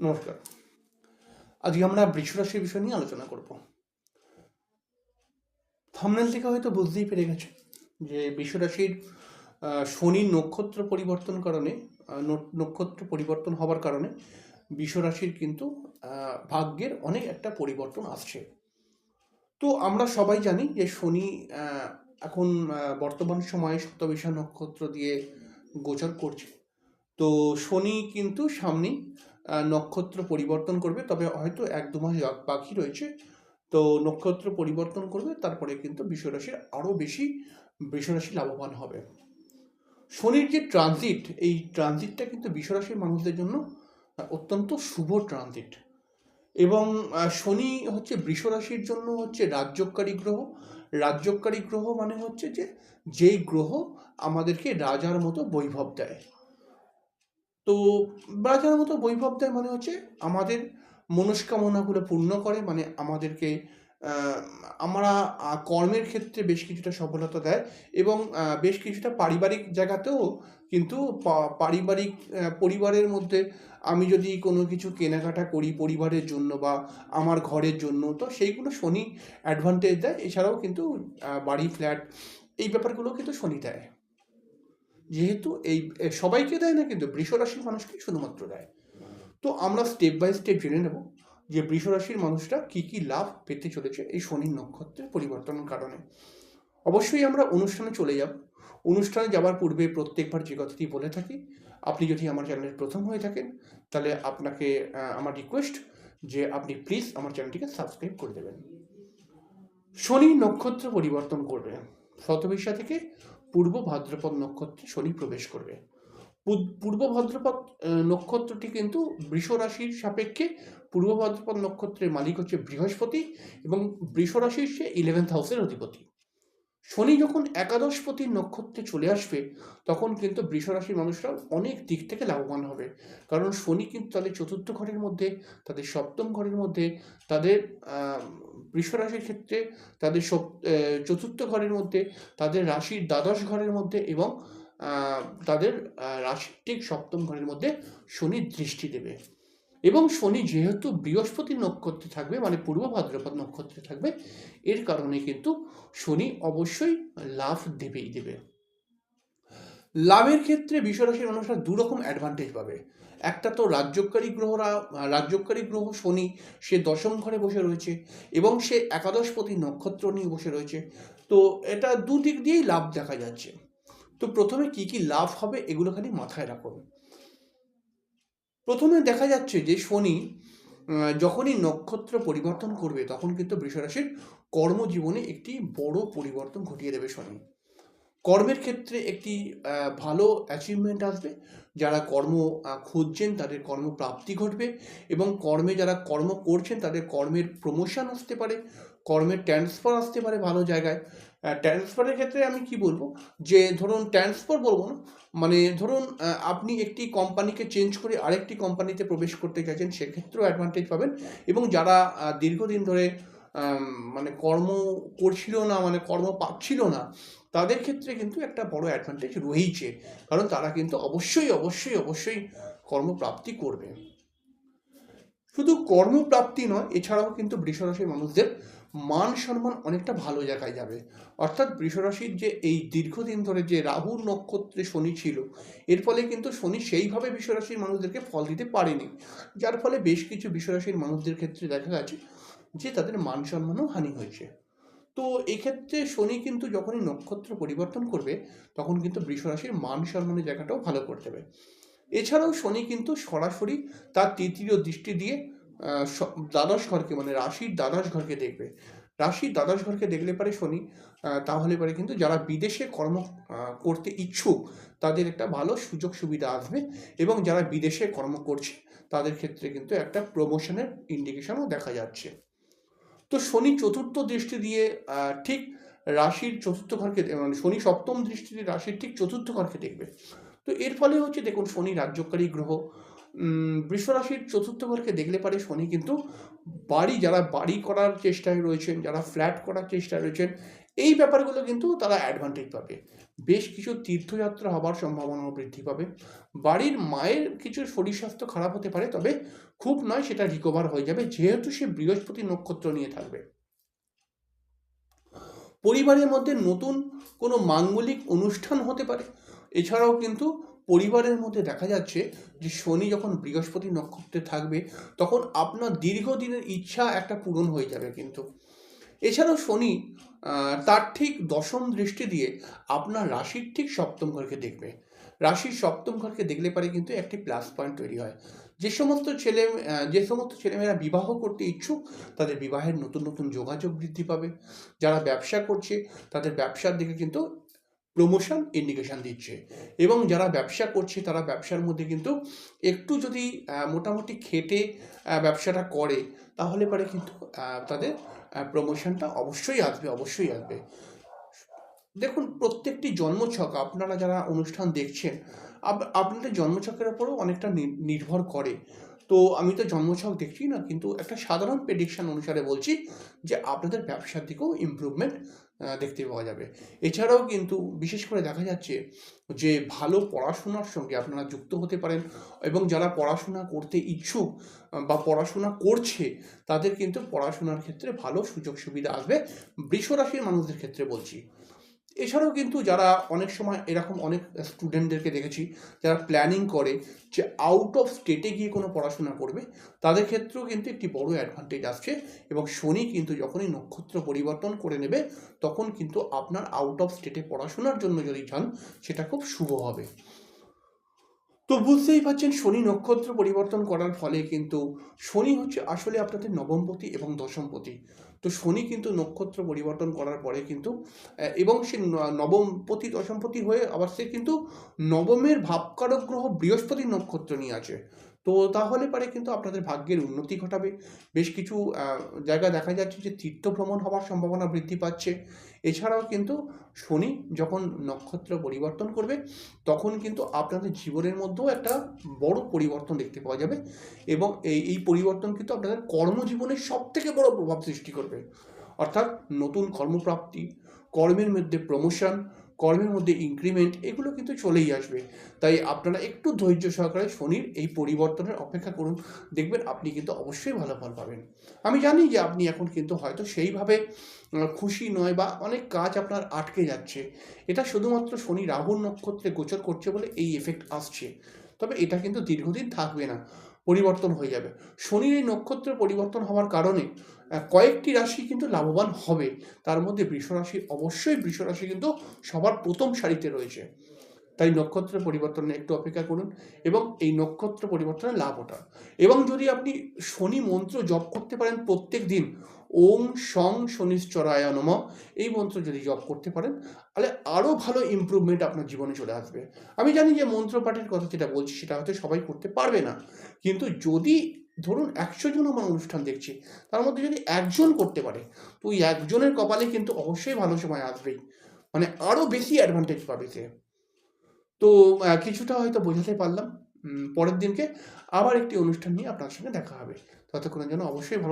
নমস্কার। আজকে আমরা বৃষরাশির বিষয় নিয়ে আলোচনা করব। থামনেল থেকে হয়তো বুঝতেই পেরে গেছে যে বৃষরাশির আহ, শনি নক্ষত্র পরিবর্তন কারণে নক্ষত্র পরিবর্তন হওয়ার কারণে বৃষরাশির কিন্তু ভাগ্যের অনেক একটা পরিবর্তন আসছে। তো আমরা সবাই জানি যে শনি এখন বর্তমান সময়ে শতবিশা নক্ষত্র দিয়ে গোচর করছে। তো শনি কিন্তু সামনেই নক্ষত্র পরিবর্তন করবে, তবে হয়তো এক দু মাস বাকি রয়েছে। তো নক্ষত্র পরিবর্তন করবে, তারপরে কিন্তু বিশ্বরাশির আরও বেশি বৃষরাশি লাভবান হবে। শনির যে ট্রানজিট এই ট্রানজিটটা কিন্তু বিশ্বরাশির মানুষদের জন্য অত্যন্ত শুভ ট্রানজিট এবং শনি হচ্ছে বৃষরাশির জন্য হচ্ছে রাজ্যকারী গ্রহ। রাজ্যকারী গ্রহ মানে হচ্ছে যে, যেই গ্রহ আমাদেরকে রাজার মতো বৈভব দেয়। তো রাজার মতো বৈভব দেয় মানে হচ্ছে আমাদের মনস্কামনাগুলো পূর্ণ করে মানে আমাদেরকে আমরা কর্মের ক্ষেত্রে বেশ কিছুটা সফলতা দেয় এবং বেশ কিছুটা পারিবারিক জায়গাতেও কিন্তু পারিবারিক পরিবারের মধ্যে আমি যদি কোনো কিছু কেনাকাটা করি পরিবারের জন্য বা আমার ঘরের জন্য, তো সেইগুলো শনি অ্যাডভান্টেজ দেয়। এছাড়াও কিন্তু বাড়ি ফ্ল্যাট এই ব্যাপারগুলো কিন্তু শনি দেয়। যেহেতু এই সবাইকে দেয় না কিন্তু বৃষরাশির মানুষকে শুধুমাত্র দেয়। তো আমরা স্টেপ বাই স্টেপ জেনে নেব যে বৃষরাশির মানুষরা কি কি লাভ পেতে চলেছে এই শনি নক্ষত্রের পরিবর্তনের কারণে। অবশ্যই আমরা অনুষ্ঠানে চলে যাব। অনুষ্ঠানে যাওয়ার পূর্বে প্রত্যেকবার যে কথাটি বলে থাকি, আপনি যদি আমার চ্যানেলের প্রথম হয়ে থাকেন, তাহলে আপনাকে আমার রিকোয়েস্ট যে আপনি প্লিজ আমার চ্যানেলটিকে সাবস্ক্রাইব করে দেবেন। শনি নক্ষত্র পরিবর্তন করবে। শতবিশা থেকে পূর্ব ভাদ্রপদ নক্ষত্রে শনি প্রবেশ করবে। পূর্ব ভদ্রপদ নক্ষত্রটি কিন্তু বৃষ রাশির সাপেক্ষে পূর্ব ভদ্রপদ নক্ষত্রের মালিক হচ্ছে বৃহস্পতি এবং বৃষ রাশির সে ইলেভেন্থ হাউসের অধিপতি। শনি যখন একাদশপতি নক্ষত্রে চলে আসবে তখন কিন্তু বৃষ রাশির মানুষরা অনেক দিক থেকে লাভবান হবে। কারণ শনি কিন্তু তাদের চতুর্থ ঘরের মধ্যে তাদের সপ্তম ঘরের মধ্যে তাদের আহ, বৃষ রাশির ক্ষেত্রে তাদের সপ- চতুর্থ ঘরের মধ্যে তাদের রাশির দ্বাদশ ঘরের মধ্যে এবং তাদের রাশির ঠিক সপ্তম ঘরের মধ্যে শনি দৃষ্টি দেবে। এবং শনি যেহেতু বৃহস্পতি নক্ষত্রে থাকবে মানে পূর্ব ভাদ্রপদ নক্ষত্রে থাকবে, এর কারণে কিন্তু শনি অবশ্যই লাভ দেবেই দেবে। লাভের ক্ষেত্রে বিশ্বরাশির মানুষরা দু রকম অ্যাডভান্টেজ পাবে। একটা তো রাজ্যকারী গ্রহরা, রাজ্যকারী গ্রহ শনি, সে দশম ঘরে বসে রয়েছে এবং সে একাদশপতি নক্ষত্র নিয়ে বসে রয়েছে। তো এটা দুদিক দিয়েই লাভ দেখা যাচ্ছে। তো প্রথমে কি কি লাভ হবে, এগুলো খালি মাথায় রাখুন। প্রথমে দেখা যাচ্ছে যে শনি যখনই নক্ষত্র পরিবর্তন করবে, তখন কিন্তু বৃষরাশির কর্মজীবনে একটি বড় পরিবর্তন ঘটিয়ে দেবে শনি। কর্মের ক্ষেত্রে একটি ভালো অ্যাচিভমেন্ট আসবে। যারা কর্ম খুঁজছেন, তাদের কর্মপ্রাপ্তি ঘটবে এবং কর্মে যারা কর্ম করছেন, তাদের কর্মের প্রমোশন আসতে পারে, কর্মের ট্রান্সফার আসতে পারে ভালো জায়গায়। ট্রান্সফারের ক্ষেত্রে আমি কি বলব? যে ধরুন ট্রান্সফার বলব না মানে ধরুন আপনি একটি কোম্পানিকে চেঞ্জ করে আরেকটি কোম্পানিতে প্রবেশ করতে চাইছেন সেক্ষেত্রেও অ্যাডভান্টেজ পাবেন। এবং যারা দীর্ঘদিন ধরে মানে কর্ম করছিল না মানে কর্ম পাচ্ছিল না, তাদের ক্ষেত্রে কিন্তু একটা বড় অ্যাডভান্টেজ রয়েইছে। কারণ তারা কিন্তু অবশ্যই অবশ্যই অবশ্যই কর্মপ্রাপ্তি করবে। শুধু কর্মপ্রাপ্তি নয়, এছাড়াও কিন্তু বৃষরাশির মানুষদের মান সম্মান অনেকটা ভালো জায়গায় যাবে। অর্থাৎ বৃষরাশির যে এই দীর্ঘদিন ধরে যে রাহুর নক্ষত্রে শনি ছিল, এর ফলে কিন্তু শনি সেইভাবে বৃষরাশির মানুষদেরকে ফল দিতে পারেনি। যার ফলে বেশ কিছু বৃষরাশির মানুষদের ক্ষেত্রে দেখা গেছে যে তাদের মান সম্মানও হানি হয়েছে। তো এক্ষেত্রে শনি কিন্তু যখনই নক্ষত্র পরিবর্তন করবে, তখন কিন্তু বৃষরাশির মান সম্মানের জায়গাটাও ভালো করে দেবে। এছাড়াও শনি কিন্তু সরাসরি তার তৃতীয় দৃষ্টি দিয়ে দ্বাদশ ঘরকে মানে রাশির দ্বাদশ ঘরকে দেখবে। রাশির দ্বাদশ ঘরকে দেখলে পারে শনি তাহলে পরে কিন্তু যারা বিদেশে কর্ম করতে ইচ্ছুক, তাদের একটা ভালো সুযোগ সুবিধা আসবে এবং যারা বিদেশে কর্ম করছে, তাদের ক্ষেত্রে কিন্তু একটা প্রমোশনের ইন্ডিকেশনও দেখা যাচ্ছে। তো শনি চতুর্থ দৃষ্টি দিয়ে ঠিক রাশির চতুর্থ ঘরকে মানে শনি সপ্তম দৃষ্টি দিয়ে রাশির ঠিক চতুর্থ ঘরকে দেখবে। তো এর ফলে হচ্ছে, দেখুন, শনি রাজ্যকারী গ্রহ বৃষ রাশির চতুর্থ ঘরকে দেখলে পারে শনি, কিন্তু বাড়ি, যারা বাড়ি করার চেষ্টায় রয়েছেন, যারা ফ্ল্যাট করার চেষ্টায় রয়েছেন, এই ব্যাপারগুলো কিন্তু তারা অ্যাডভান্টেজ পাবে। বেশ কিছু তীর্থযাত্রা হবার সম্ভাবনা বৃদ্ধি পাবে। বাড়ির মায়ের কিছু শরীর স্বাস্থ্য খারাপ হতে পারে, তবে খুব নয় সেটা রিকভার হয়ে যাবে, যেহেতু সে বৃহস্পতি নক্ষত্র নিয়ে থাকবে। পরিবারের মধ্যে নতুন কোনো মাঙ্গলিক অনুষ্ঠান হতে পারে, এছাড়াও কিন্তু পরিবারের মধ্যে দেখা যাচ্ছে যে শনি যখন বৃহস্পতি নক্ষত্রে থাকবে, তখন আপনার দীর্ঘদিনের ইচ্ছা একটা পূরণ হয়ে যাবে কিন্তু। এছাড়াও শনি তার ঠিক দশম দৃষ্টি দিয়ে আপনার রাশির ঠিক সপ্তম ঘরকে দেখবে। রাশির সপ্তম ঘরকে দেখলে পারে কিন্তু একটি প্লাস পয়েন্ট তৈরি হয়। যে সমস্ত ছেলে যে সমস্ত ছেলেমেয়েরা বিবাহ করতে ইচ্ছুক, তাদের বিবাহের নতুন নতুন যোগাযোগ বৃদ্ধি পাবে। যারা ব্যবসা করছে, তাদের ব্যবসার দিকে কিন্তু প্রমোশন ইন্ডিকেশন দিচ্ছে। এবং যারা ব্যবসা করছে, তারা ব্যবসার মধ্যে কিন্তু একটু যদি মোটামুটি খেটে ব্যবসাটা করে, তাহলে পরে কিন্তু তাদের প্রমোশনটা অবশ্যই আসবে অবশ্যই আসবে। দেখুন, প্রত্যেকটি জন্মছক, আপনারা যারা অনুষ্ঠান দেখছেন আপনাদের জন্মছকের ওপরও অনেকটা নির্ভর করে। তো আমি তো জন্মছক দেখছি না, কিন্তু একটা সাধারণ প্রেডিকশন অনুসারে বলছি যে, আপনাদের ব্যবসার দিকেও ইমপ্রুভমেন্ট দেখতে পাওয়া যাবে। এছাড়াও কিন্তু বিশেষ করে দেখা যাচ্ছে যে ভালো পড়াশোনার সঙ্গে আপনারা যুক্ত হতে পারেন এবং যারা পড়াশোনা করতে ইচ্ছুক বা পড়াশোনা করছে, তাদের কিন্তু পড়াশোনার ক্ষেত্রে ভালো সুযোগ সুবিধা আসবে। বৃষরাশির মানুষদের ক্ষেত্রে বলছি। এছাড়াও কিন্তু যারা অনেক সময় এরকম অনেক স্টুডেন্টদেরকে দেখেছি, যারা প্ল্যানিং করে যে আউট অফ স্টেটে গিয়ে কোনো পড়াশোনা করবে, তাদের ক্ষেত্রেও কিন্তু একটি বড় অ্যাডভান্টেজ আসছে এবং শনি কিন্তু যখনই নক্ষত্র পরিবর্তন করে নেবে, তখন কিন্তু আপনার আউট অফ স্টেটে পড়াশোনার জন্য যদি চান, সেটা খুব শুভ হবে। তো বুঝতেই পারছেন শনি নক্ষত্র পরিবর্তন করার ফলে কিন্তু শনি হচ্ছে আসলে আপনাদের নবমপতি এবং দশমপতি তো শনি কিন্তু নক্ষত্র পরিবর্তন করার পরে কিন্তু এবং সে নবমপতি দশমপতি হয়ে আবার সে কিন্তু নবমের ভাবকারক গ্রহ বৃহস্পতি নক্ষত্র নিয়ে আছে। তো তাহলে পারে কিন্তু আপনাদের ভাগ্যের উন্নতি ঘটাবে। বেশ কিছু জায়গা দেখা যাচ্ছে যে তীর্থ ভ্রমণ হওয়ার সম্ভাবনা বৃদ্ধি পাচ্ছে। এছাড়াও কিন্তু শনি যখন নক্ষত্র পরিবর্তন করবে, তখন কিন্তু আপনাদের জীবনের মধ্যেও একটা বড় পরিবর্তন দেখতে পাওয়া যাবে এবং এই এই পরিবর্তন কিন্তু আপনাদের কর্মজীবনের সব থেকে বড় প্রভাব সৃষ্টি করবে। অর্থাৎ নতুন কর্মপ্রাপ্তি, কর্মের মধ্যে প্রমোশন কর্মের মধ্যে ইনক্রিমেন্ট এগুলো কিন্তু চলেই আসবে। তাই আপনারা একটু ধৈর্য সহকারে শনির এই পরিবর্তনের অপেক্ষা করুন। দেখবেন আপনি কিন্তু অবশ্যই ভালো ফল পাবেন। আমি জানি যে আপনি এখন কিন্তু হয়তো সেইভাবে খুশি নয় বা অনেক কাজ আপনার আটকে যাচ্ছে। এটা শুধুমাত্র শনি রাহুর নক্ষত্রে গোচর করছে বলে এই এফেক্ট আসছে। তবে এটা কিন্তু দীর্ঘদিন থাকবে না। পরিবর্তন হয়ে যাবে। শনির এই নক্ষত্র পরিবর্তন হওয়ার কারণে কয়েকটি রাশি কিন্তু লাভবান হবে। তার মধ্যে বৃষ রাশি, অবশ্যই বৃষ রাশি কিন্তু সবার প্রথম সারিতে রয়েছে। তাই নক্ষত্র পরিবর্তনে একটু অপেক্ষা করুন এবং এই নক্ষত্র পরিবর্তনে লাভ ওঠা এবং যদি আপনি শনি মন্ত্র জপ করতে পারেন প্রত্যেক দিন ওম সং শনিশ্চরায় নম। এই মন্ত্র যদি জপ করতে পারেন, তাহলে আরও ভালো ইমপ্রুভমেন্ট আপনার জীবনে চলে আসবে। আমি জানি যে মন্ত্র পাঠের কথা যেটা বলছি, সেটা হয়তো সবাই করতে পারবে না। কিন্তু যদি ধরুন একশো জন আমার অনুষ্ঠান দেখছে, তার মধ্যে যদি একজন করতে পারে, তো ওই একজনের কপালে কিন্তু অবশ্যই ভালো সময় আসবেই। মানে আরও বেশি অ্যাডভান্টেজ পাবে সে। তো কিছুটা হয়তো বোঝাতে পারলাম। পরের দিনকে আবার একটি অনুষ্ঠান নিয়ে আপনার সঙ্গে দেখা হবে। ততক্ষণের জন্য অবশ্যই ভালো